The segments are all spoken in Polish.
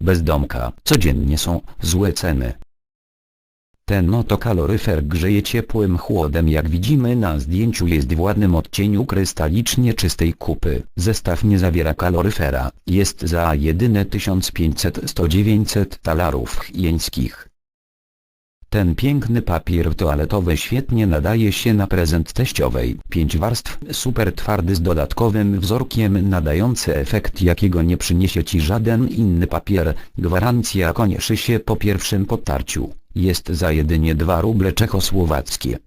Bezdomka. Codziennie są złe ceny. Ten oto kaloryfer grzeje ciepłym chłodem jak widzimy na zdjęciu jest w ładnym odcieniu krystalicznie czystej kupy. Zestaw nie zawiera kaloryfera, jest za jedyne 1500-100-900 talarów jeńskich. Ten piękny papier toaletowy świetnie nadaje się na prezent teściowej. 5 warstw, super twardy z dodatkowym wzorkiem nadający efekt jakiego nie przyniesie ci żaden inny papier. Gwarancja konieczy się po pierwszym podtarciu. Jest za jedynie 2 ruble czechosłowackie.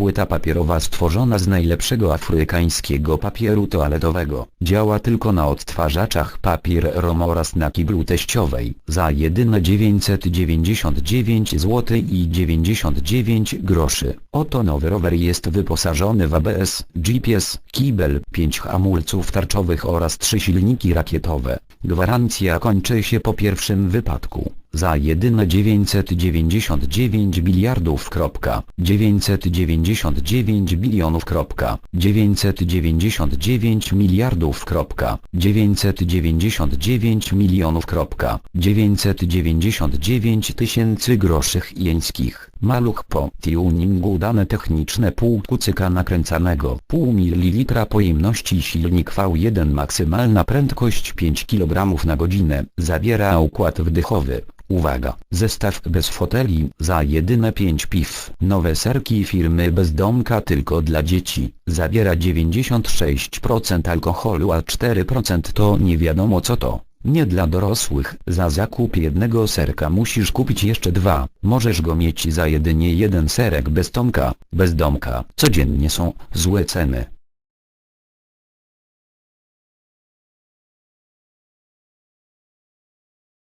Płyta papierowa stworzona z najlepszego afrykańskiego papieru toaletowego. Działa tylko na odtwarzaczach papier ROM oraz na kiblu teściowej. Za jedyne 999 zł i 99 groszy. Oto nowy rower jest wyposażony w ABS, GPS, kibel, 5 hamulców tarczowych oraz 3 silniki rakietowe. Gwarancja kończy się po pierwszym wypadku. Za jedyne 999 biliardów. Kropka, 999 bilionów. Kropka, 999 miliardów. Kropka, 999 milionów. Kropka, 999 tysięcy groszych jeńskich. Maluch po tuningu dane techniczne pół kucyka nakręcanego, pół mililitra pojemności silnik V1 maksymalna prędkość 5 kg na godzinę, zawiera układ wdychowy. Uwaga, zestaw bez foteli, za jedyne 5 piw. Nowe serki firmy Bezdomka tylko dla dzieci, zawiera 96% alkoholu a 4% to nie wiadomo co to. Nie dla dorosłych, za zakup jednego serka musisz kupić jeszcze dwa, możesz go mieć za jedynie jeden serek bezdomka, bezdomka. Codziennie są złe ceny.